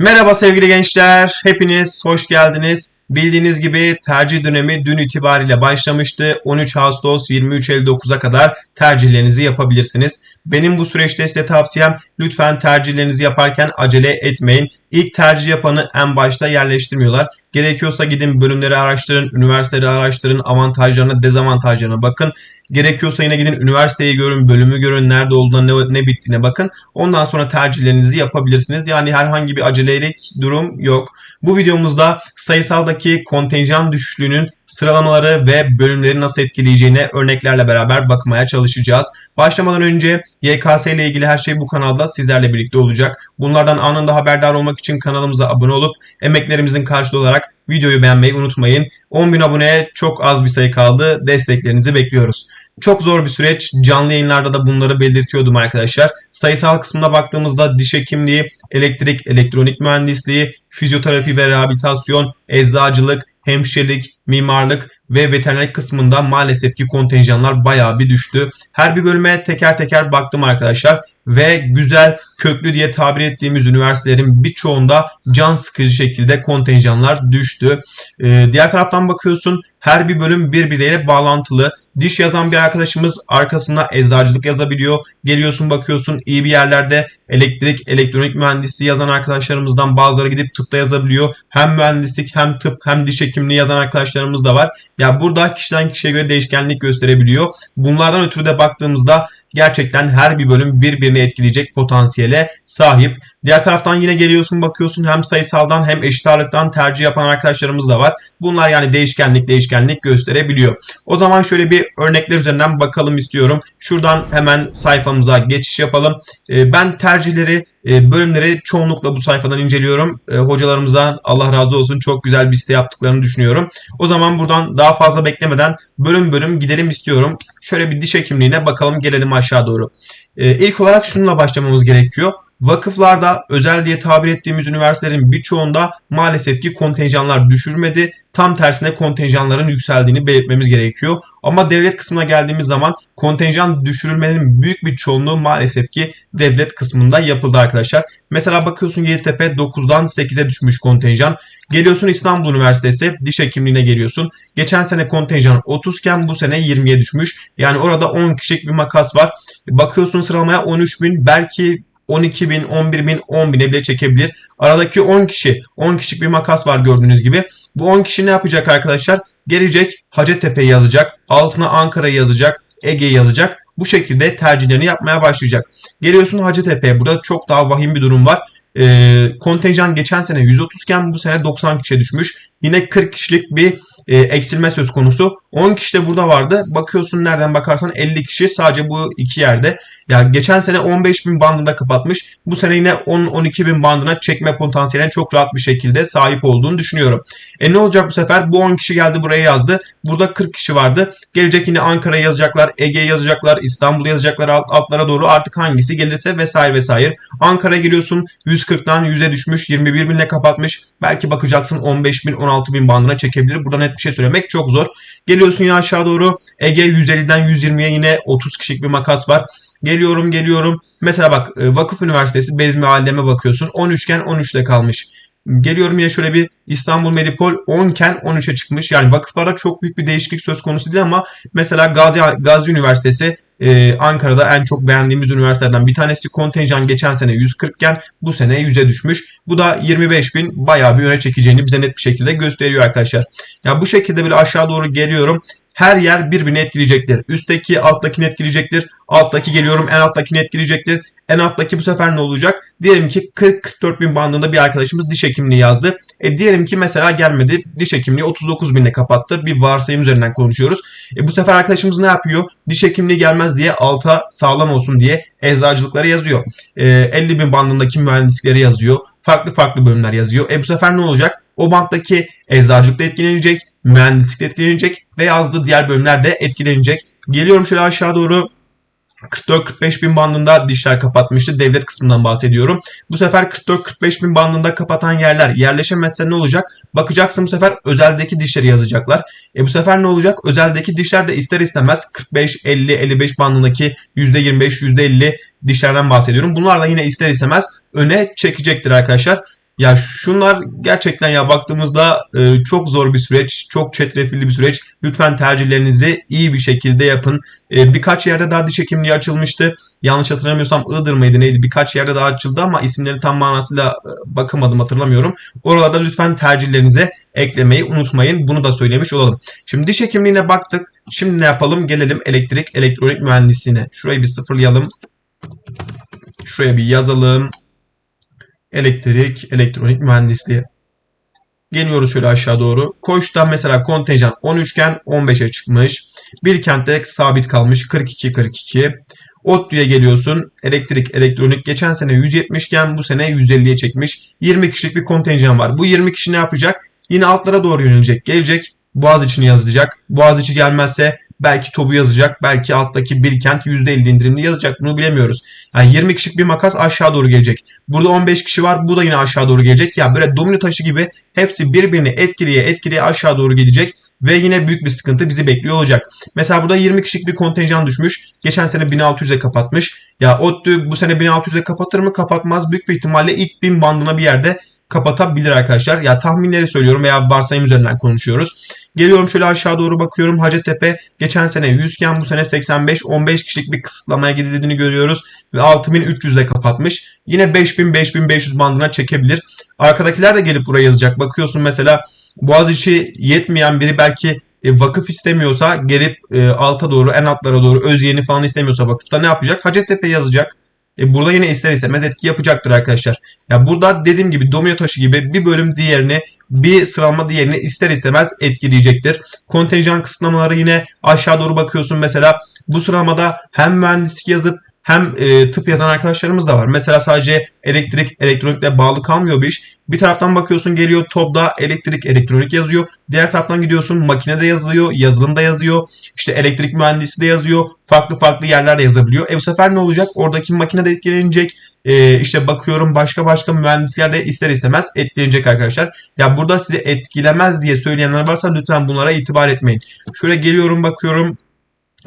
Merhaba sevgili gençler, hepiniz hoş geldiniz. Bildiğiniz gibi tercih dönemi dün itibariyle başlamıştı. 13 Ağustos 23 59'a kadar tercihlerinizi yapabilirsiniz. Benim bu süreçte size tavsiyem lütfen tercihlerinizi yaparken acele etmeyin. İlk tercih yapanı en başta yerleştirmiyorlar. Gerekiyorsa gidin bölümleri araştırın, üniversiteleri araştırın, avantajlarına, dezavantajlarına bakın. Gerekiyorsa yine gidin üniversiteyi görün, bölümü görün, nerede olduğuna, ne, ne bittiğine bakın. Ondan sonra tercihlerinizi yapabilirsiniz. Yani herhangi bir acelelik durum yok. Bu videomuzda sayısaldaki kontenjan düşüşlüğünün sıralamaları ve bölümleri nasıl etkileyeceğine örneklerle beraber bakmaya çalışacağız. Başlamadan önce YKS ile ilgili her şey bu kanalda sizlerle birlikte olacak. Bunlardan anında haberdar olmak için kanalımıza abone olup emeklerimizin karşılığı olarak videoyu beğenmeyi unutmayın. 10.000 aboneye çok az bir sayı kaldı. Desteklerinizi bekliyoruz. Çok zor bir süreç. Canlı yayınlarda da bunları belirtiyordum arkadaşlar. Sayısal kısmına baktığımızda diş hekimliği, elektrik, elektronik mühendisliği, fizyoterapi ve rehabilitasyon, eczacılık, hemşirelik, mimarlık ve veterinerlik kısmında maalesef ki kontenjanlar bayağı bir düştü. Her bir bölüme teker teker baktım arkadaşlar ve güzel köklü diye tabir ettiğimiz üniversitelerin birçoğunda can sıkıcı şekilde kontenjanlar düştü. Ee, diğer taraftan bakıyorsun her bir bölüm birbirleriyle bağlantılı. Diş yazan bir arkadaşımız arkasına eczacılık yazabiliyor. Geliyorsun bakıyorsun iyi bir yerlerde elektrik, elektronik mühendisliği yazan arkadaşlarımızdan bazıları gidip tıpta yazabiliyor. Hem mühendislik hem tıp hem diş hekimliği yazan arkadaşlarımız da var. Ya burada kişiden kişiye göre değişkenlik gösterebiliyor. Bunlardan ötürü de baktığımızda gerçekten her bir bölüm birbirini etkileyecek potansiyele sahip. Diğer taraftan yine geliyorsun bakıyorsun hem sayısaldan hem eşit ağırlıktan tercih yapan arkadaşlarımız da var. Bunlar yani değişkenlik değişkenlik gösterebiliyor. O zaman şöyle bir örnekler üzerinden bakalım istiyorum. Şuradan hemen sayfamıza geçiş yapalım. Ee, Ben tercihleri e, bölümleri çoğunlukla bu sayfadan inceliyorum. E, Hocalarımızdan Allah razı olsun çok güzel bir liste yaptıklarını düşünüyorum. O zaman buradan daha fazla beklemeden bölüm bölüm gidelim istiyorum. Şöyle bir diş hekimliğine bakalım gelelim aşağı doğru. E, İlk olarak şununla başlamamız gerekiyor. Vakıflarda özel diye tabir ettiğimiz üniversitelerin birçoğunda maalesef ki kontenjanlar düşürmedi. Tam tersine kontenjanların yükseldiğini belirtmemiz gerekiyor. Ama devlet kısmına geldiğimiz zaman kontenjan düşürülmenin büyük bir çoğunluğu maalesef ki devlet kısmında yapıldı arkadaşlar. Mesela bakıyorsun Yeditepe 9'dan 8'e düşmüş kontenjan. Geliyorsun İstanbul Üniversitesi diş hekimliğine geliyorsun. Geçen sene kontenjan 30 iken bu sene 20'ye düşmüş. Yani orada 10 kişilik bir makas var. Bakıyorsun sıralamaya 13 bin belki 12 bin, 11 bin, 10 bine bile çekebilir. Aradaki 10 kişi, 10 kişilik bir makas var gördüğünüz gibi. Bu 10 kişi ne yapacak arkadaşlar? Gelecek Hacettepe'yi yazacak, altına Ankara'yı yazacak, Ege'yi yazacak. Bu şekilde tercihlerini yapmaya başlayacak. Geliyorsun Hacettepe'ye. Burada çok daha vahim bir durum var. Ee, kontenjan geçen sene 130 iken bu sene 90 kişiye düşmüş. Yine 40 kişilik bir e, eksilme söz konusu. 10 kişi de burada vardı. Bakıyorsun nereden bakarsan 50 kişi sadece bu iki yerde. Ya geçen sene 15 bin bandında kapatmış. Bu sene yine 10-12 bin bandına çekme potansiyeline çok rahat bir şekilde sahip olduğunu düşünüyorum. E ne olacak bu sefer? Bu 10 kişi geldi buraya yazdı. Burada 40 kişi vardı. Gelecek yine Ankara'ya yazacaklar, Ege'ye yazacaklar, İstanbul'a yazacaklar alt, altlara doğru artık hangisi gelirse vesaire vesaire. Ankara'ya geliyorsun 140'tan 100'e düşmüş 21 binle kapatmış. Belki bakacaksın 15 bin 16 bin bandına çekebilir. Burada net bir şey söylemek çok zor. Geliyorsun yine aşağı doğru Ege 150'den 120'ye yine 30 kişilik bir makas var. Geliyorum geliyorum. Mesela bak e, Vakıf Üniversitesi Bezmi Aleme bakıyorsun. 13 iken 13'te kalmış. Geliyorum yine şöyle bir İstanbul Medipol 10 iken 13'e çıkmış. Yani vakıflarda çok büyük bir değişiklik söz konusu değil ama mesela Gazi, Gazi Üniversitesi e, Ankara'da en çok beğendiğimiz üniversitelerden bir tanesi kontenjan geçen sene 140 iken bu sene 100'e düşmüş. Bu da 25 bin bayağı bir öne çekeceğini bize net bir şekilde gösteriyor arkadaşlar. Yani bu şekilde böyle aşağı doğru geliyorum her yer birbirini etkileyecektir. Üstteki alttakini etkileyecektir. Alttaki geliyorum en alttakini etkileyecektir. En alttaki bu sefer ne olacak? Diyelim ki 40-44 bin bandında bir arkadaşımız diş hekimliği yazdı. E diyelim ki mesela gelmedi. Diş hekimliği 39 binle kapattı. Bir varsayım üzerinden konuşuyoruz. E bu sefer arkadaşımız ne yapıyor? Diş hekimliği gelmez diye alta sağlam olsun diye eczacılıkları yazıyor. E, 50 bin bandındaki mühendislikleri yazıyor. Farklı farklı bölümler yazıyor. E bu sefer ne olacak? O banttaki eczacılık da etkilenecek mühendislik etkilenecek ve yazdığı diğer bölümler de etkilenecek. Geliyorum şöyle aşağı doğru 44-45 bin bandında dişler kapatmıştı. Devlet kısmından bahsediyorum. Bu sefer 44-45 bin bandında kapatan yerler yerleşemezse ne olacak? Bakacaksın bu sefer özeldeki dişleri yazacaklar. E bu sefer ne olacak? Özeldeki dişler de ister istemez 45-50-55 bandındaki %25-%50 dişlerden bahsediyorum. Bunlar da yine ister istemez öne çekecektir arkadaşlar. Ya şunlar gerçekten ya baktığımızda e, çok zor bir süreç, çok çetrefilli bir süreç. Lütfen tercihlerinizi iyi bir şekilde yapın. E, birkaç yerde daha diş hekimliği açılmıştı. Yanlış hatırlamıyorsam Iğdır mıydı neydi? Birkaç yerde daha açıldı ama isimleri tam manasıyla e, bakamadım hatırlamıyorum. Oralarda lütfen tercihlerinize eklemeyi unutmayın. Bunu da söylemiş olalım. Şimdi diş hekimliğine baktık. Şimdi ne yapalım? Gelelim elektrik, elektronik mühendisliğine. Şurayı bir sıfırlayalım. Şuraya bir yazalım. Elektrik, elektronik mühendisliği. Geliyoruz şöyle aşağı doğru. Koç'tan mesela kontenjan 13 iken 15'e çıkmış. Bilkent'te sabit kalmış 42-42. ODTÜ'ye geliyorsun. Elektrik, elektronik geçen sene 170 iken bu sene 150'ye çekmiş. 20 kişilik bir kontenjan var. Bu 20 kişi ne yapacak? Yine altlara doğru yönelecek. Gelecek. Boğaz içini yazacak. Boğaz içi gelmezse belki TOB'u yazacak. Belki alttaki Bilkent %50 indirimli yazacak. Bunu bilemiyoruz. Yani 20 kişilik bir makas aşağı doğru gelecek. Burada 15 kişi var. Bu da yine aşağı doğru gelecek. Ya böyle domino taşı gibi hepsi birbirini etkileye etkileye aşağı doğru gidecek. Ve yine büyük bir sıkıntı bizi bekliyor olacak. Mesela burada 20 kişilik bir kontenjan düşmüş. Geçen sene 1600'e kapatmış. Ya ODTÜ bu sene 1600'e kapatır mı? Kapatmaz. Büyük bir ihtimalle ilk 1000 bandına bir yerde kapatabilir arkadaşlar. Ya tahminleri söylüyorum veya varsayım üzerinden konuşuyoruz. Geliyorum şöyle aşağı doğru bakıyorum. Hacettepe geçen sene 100 iken bu sene 85 15 kişilik bir kısıtlamaya gidildiğini görüyoruz ve 6300'e kapatmış. Yine 5000 5500 bandına çekebilir. Arkadakiler de gelip buraya yazacak. Bakıyorsun mesela Boğaziçi yetmeyen biri belki e, vakıf istemiyorsa gelip e, alta doğru en altlara doğru öz yeni falan istemiyorsa vakıfta ne yapacak? Hacettepe yazacak. E, burada yine ister istemez etki yapacaktır arkadaşlar. Ya burada dediğim gibi domino taşı gibi bir bölüm diğerini bir sıralama diğerini ister istemez etkileyecektir. Kontenjan kısıtlamaları yine aşağı doğru bakıyorsun mesela bu sıralamada hem mühendislik yazıp hem e, tıp yazan arkadaşlarımız da var. Mesela sadece elektrik, elektronikle bağlı kalmıyor bir iş. Bir taraftan bakıyorsun geliyor TOB'da elektrik, elektronik yazıyor. Diğer taraftan gidiyorsun makinede yazılıyor, yazılımda yazıyor. İşte elektrik mühendisi de yazıyor. Farklı farklı yerlerde yazabiliyor. E bu sefer ne olacak? Oradaki makine de etkilenecek. E, işte bakıyorum başka başka mühendisler de ister istemez etkilenecek arkadaşlar. Ya burada sizi etkilemez diye söyleyenler varsa lütfen bunlara itibar etmeyin. Şöyle geliyorum bakıyorum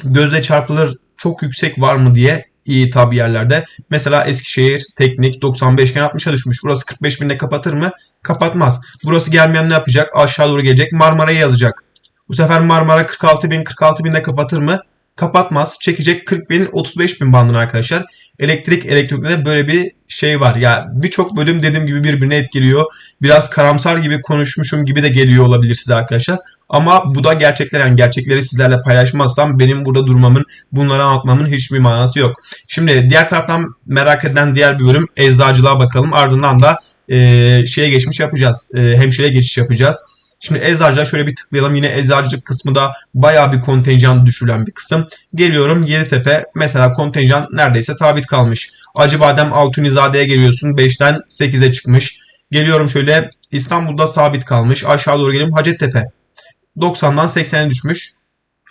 gözle çarpılır çok yüksek var mı diye iyi tabi yerlerde. Mesela Eskişehir teknik 95 iken 60'a düşmüş. Burası 45 binde kapatır mı? Kapatmaz. Burası gelmeyen ne yapacak? Aşağı doğru gelecek. Marmara'ya yazacak. Bu sefer Marmara 46 bin 46 binde kapatır mı? Kapatmaz. Çekecek 40 bin 35 bin bandını arkadaşlar. Elektrik elektronikte böyle bir şey var. Ya birçok bölüm dediğim gibi birbirine etkiliyor. Biraz karamsar gibi konuşmuşum gibi de geliyor olabilir size arkadaşlar. Ama bu da gerçekler yani gerçekleri sizlerle paylaşmazsam benim burada durmamın, bunları anlatmamın hiçbir manası yok. Şimdi diğer taraftan merak edilen diğer bir bölüm eczacılığa bakalım. Ardından da e, şeye geçmiş yapacağız. E, hemşire geçiş yapacağız. Şimdi eczacıya şöyle bir tıklayalım. Yine eczacılık kısmı da bayağı bir kontenjan düşürülen bir kısım. Geliyorum Yeditepe. Mesela kontenjan neredeyse sabit kalmış. Acıbadem Altunizade'ye geliyorsun. 5'ten 8'e çıkmış. Geliyorum şöyle İstanbul'da sabit kalmış. Aşağı doğru geliyorum Hacettepe. 90'dan 80'e düşmüş.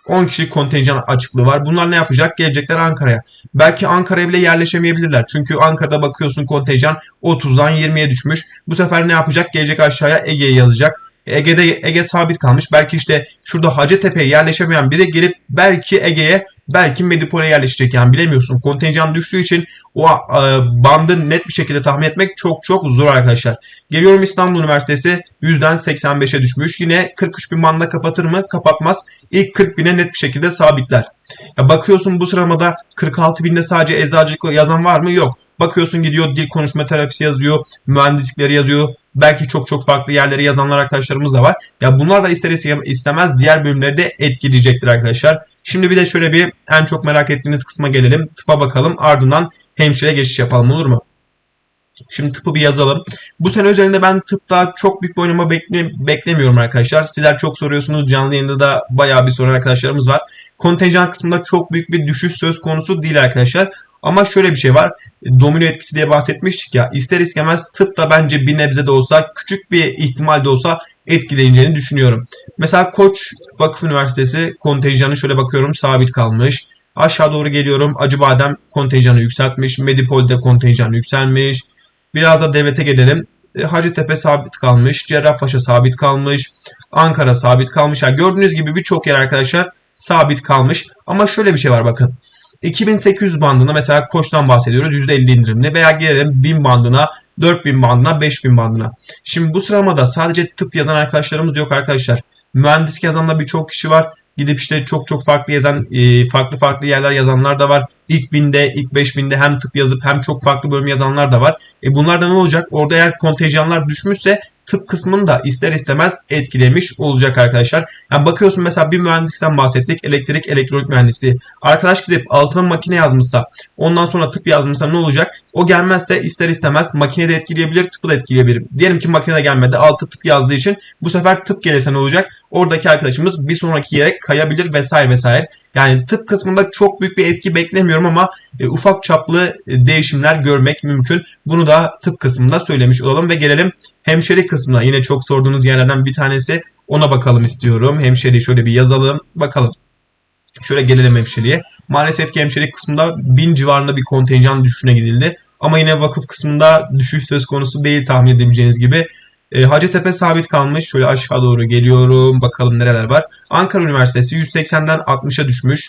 10 kişilik kontenjan açıklığı var. Bunlar ne yapacak? Gelecekler Ankara'ya. Belki Ankara'ya bile yerleşemeyebilirler. Çünkü Ankara'da bakıyorsun kontenjan 30'dan 20'ye düşmüş. Bu sefer ne yapacak? Gelecek aşağıya Ege'ye yazacak. Ege'de Ege sabit kalmış. Belki işte şurada Hacettepe'ye yerleşemeyen biri gelip belki Ege'ye belki Medipol'e yerleşecek yani bilemiyorsun. Kontenjan düştüğü için o e, bandı net bir şekilde tahmin etmek çok çok zor arkadaşlar. Geliyorum İstanbul Üniversitesi 100'den 85'e düşmüş. Yine 43 bin bandına kapatır mı? Kapatmaz. İlk 40 bine net bir şekilde sabitler. Ya bakıyorsun bu sıramada 46 binde sadece eczacılık yazan var mı? Yok. Bakıyorsun gidiyor dil konuşma terapisi yazıyor, mühendislikleri yazıyor. Belki çok çok farklı yerlere yazanlar arkadaşlarımız da var. Ya bunlar da ister istemez diğer bölümleri de etkileyecektir arkadaşlar. Şimdi bir de şöyle bir en çok merak ettiğiniz kısma gelelim. Tıpa bakalım. Ardından hemşire geçiş yapalım olur mu? Şimdi tıpı bir yazalım. Bu sene özelinde ben tıpta çok büyük bir oynama bekle, beklemiyorum arkadaşlar. Sizler çok soruyorsunuz. Canlı yayında da bayağı bir soran arkadaşlarımız var. Kontenjan kısmında çok büyük bir düşüş söz konusu değil arkadaşlar. Ama şöyle bir şey var. Domino etkisi diye bahsetmiştik ya. İster istemez tıp da bence bir nebze de olsa küçük bir ihtimal de olsa etkileyeceğini düşünüyorum. Mesela Koç Vakıf Üniversitesi kontenjanı şöyle bakıyorum sabit kalmış. Aşağı doğru geliyorum. Acıbadem kontenjanı yükseltmiş. Medipol'de kontenjanı yükselmiş. Biraz da devlete gelelim. E, Hacettepe sabit kalmış. Cerrahpaşa sabit kalmış. Ankara sabit kalmış. Yani gördüğünüz gibi birçok yer arkadaşlar sabit kalmış. Ama şöyle bir şey var bakın. 2800 bandına mesela Koç'tan bahsediyoruz %50 indirimli veya gelelim 1000 bandına 4000 bandına 5000 bandına. Şimdi bu sıralamada sadece tıp yazan arkadaşlarımız yok arkadaşlar. Mühendislik yazan da birçok kişi var. Gidip işte çok çok farklı yazan, e, farklı farklı yerler yazanlar da var. İlk binde, ilk 5000'de hem tıp yazıp hem çok farklı bölüm yazanlar da var. E bunlarda ne olacak? Orada eğer kontenjanlar düşmüşse tıp kısmını da ister istemez etkilemiş olacak arkadaşlar. Yani bakıyorsun mesela bir mühendisten bahsettik. Elektrik, elektronik mühendisliği. Arkadaş gidip altına makine yazmışsa ondan sonra tıp yazmışsa ne olacak? O gelmezse ister istemez makine de etkileyebilir, tıpı da etkileyebilir. Diyelim ki makine de gelmedi. Altı tıp yazdığı için bu sefer tıp gelirse ne olacak? Oradaki arkadaşımız bir sonraki yere kayabilir vesaire vesaire. Yani tıp kısmında çok büyük bir etki beklemiyorum ama e, ufak çaplı e, değişimler görmek mümkün. Bunu da tıp kısmında söylemiş olalım ve gelelim hemşirelik kısmına. Yine çok sorduğunuz yerlerden bir tanesi. Ona bakalım istiyorum. Hemşireliği şöyle bir yazalım. Bakalım. Şöyle gelelim hemşireliğe. Maalesef ki hemşirelik kısmında 1000 civarında bir kontenjan düşüşüne gidildi. Ama yine vakıf kısmında düşüş söz konusu değil tahmin edebileceğiniz gibi. E, Hacettepe sabit kalmış. Şöyle aşağı doğru geliyorum. Bakalım nereler var. Ankara Üniversitesi 180'den 60'a düşmüş.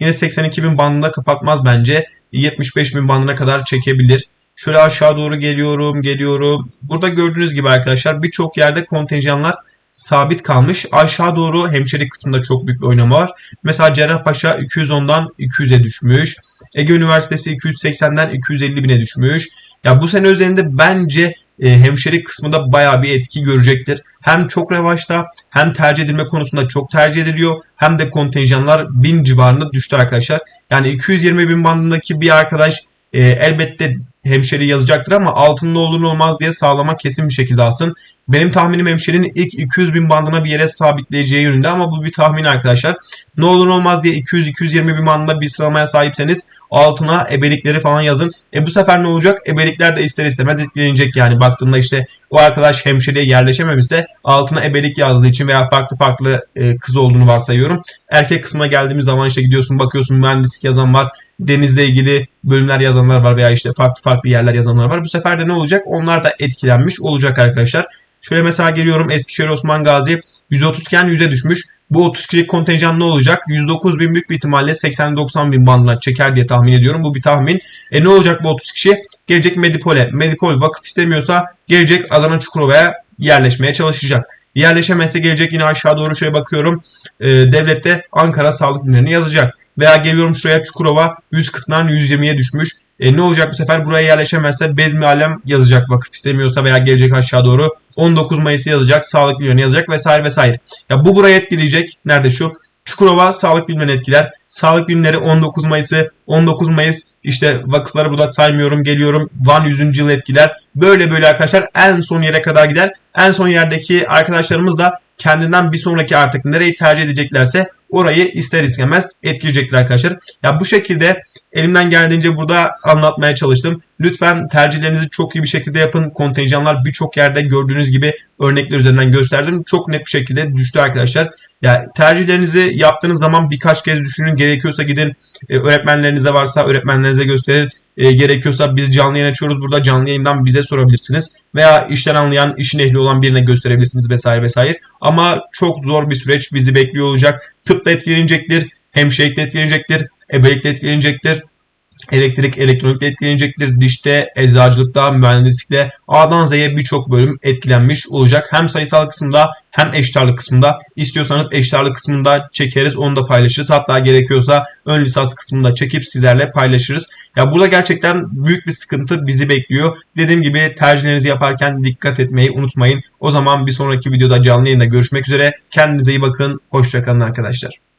Yine 82 bin bandında kapatmaz bence. 75 bin bandına kadar çekebilir. Şöyle aşağı doğru geliyorum, geliyorum. Burada gördüğünüz gibi arkadaşlar birçok yerde kontenjanlar sabit kalmış. Aşağı doğru hemşirelik kısmında çok büyük bir oynama var. Mesela Cerrahpaşa 210'dan 200'e düşmüş. Ege Üniversitesi 280'den 250 bine düşmüş. Ya bu sene üzerinde bence e, hemşirelik kısmında bayağı bir etki görecektir. Hem çok revaçta hem tercih edilme konusunda çok tercih ediliyor. Hem de kontenjanlar 1000 civarında düştü arkadaşlar. Yani 220 bin bandındaki bir arkadaş e, elbette hemşeri yazacaktır ama altında olur olmaz diye sağlama kesin bir şekilde alsın. Benim tahminim hemşerinin ilk 200 bin bandına bir yere sabitleyeceği yönünde ama bu bir tahmin arkadaşlar. Ne olur olmaz diye 200-220 bin bandında bir sıralamaya sahipseniz altına ebelikleri falan yazın. E bu sefer ne olacak? Ebelikler de ister istemez etkilenecek yani baktığında işte o arkadaş hemşireye yerleşememişse altına ebelik yazdığı için veya farklı farklı e, kız olduğunu varsayıyorum. Erkek kısmına geldiğimiz zaman işte gidiyorsun bakıyorsun mühendislik yazan var. Denizle ilgili bölümler yazanlar var veya işte farklı farklı yerler yazanlar var. Bu sefer de ne olacak? Onlar da etkilenmiş olacak arkadaşlar. Şöyle mesela geliyorum Eskişehir Osman Gazi 130 iken 100'e düşmüş. Bu 32'lik kontenjan ne olacak? 109 bin büyük bir ihtimalle 80-90 bin bandına çeker diye tahmin ediyorum. Bu bir tahmin. E ne olacak bu 30 kişi? Gelecek Medipol'e. Medipol vakıf istemiyorsa gelecek Adana Çukurova'ya yerleşmeye çalışacak. Yerleşemezse gelecek yine aşağı doğru şöyle bakıyorum. E, devlette Ankara Sağlık Bilimlerini yazacak. Veya geliyorum şuraya Çukurova 140'dan 120'ye düşmüş. E, ne olacak bu sefer buraya yerleşemezse Bezmi Alem yazacak vakıf istemiyorsa veya gelecek aşağı doğru 19 Mayıs'ı yazacak, sağlık bilimlerini yazacak vesaire vesaire. Ya bu burayı etkileyecek. Nerede şu? Çukurova sağlık bilimlerini etkiler. Sağlık bilimleri 19 Mayıs'ı, 19 Mayıs işte vakıfları burada saymıyorum geliyorum. Van 100. yıl etkiler. Böyle böyle arkadaşlar en son yere kadar gider. En son yerdeki arkadaşlarımız da kendinden bir sonraki artık nereyi tercih edeceklerse orayı ister istemez etkileyecektir arkadaşlar. Ya bu şekilde elimden geldiğince burada anlatmaya çalıştım. Lütfen tercihlerinizi çok iyi bir şekilde yapın. Kontenjanlar birçok yerde gördüğünüz gibi örnekler üzerinden gösterdim. Çok net bir şekilde düştü arkadaşlar. Ya tercihlerinizi yaptığınız zaman birkaç kez düşünün. Gerekiyorsa gidin e, öğretmenlerinize varsa öğretmenlerinize gösterin. E, gerekiyorsa biz canlı yayın açıyoruz. Burada canlı yayından bize sorabilirsiniz. Veya işten anlayan, işin ehli olan birine gösterebilirsiniz vesaire vesaire. Ama çok zor bir süreç bizi bekliyor olacak. Tıp da etkilenecektir. Hemşirelik de etkilenecektir. Ebelik de etkilenecektir. Elektrik, elektronik de etkilenecektir. Dişte, eczacılıkta, mühendislikte A'dan Z'ye birçok bölüm etkilenmiş olacak. Hem sayısal kısımda hem eşitarlık kısmında. İstiyorsanız eşitarlık kısmında çekeriz. Onu da paylaşırız. Hatta gerekiyorsa ön lisans kısmında çekip sizlerle paylaşırız. Ya burada gerçekten büyük bir sıkıntı bizi bekliyor. Dediğim gibi tercihlerinizi yaparken dikkat etmeyi unutmayın. O zaman bir sonraki videoda canlı yayında görüşmek üzere. Kendinize iyi bakın. Hoşçakalın arkadaşlar.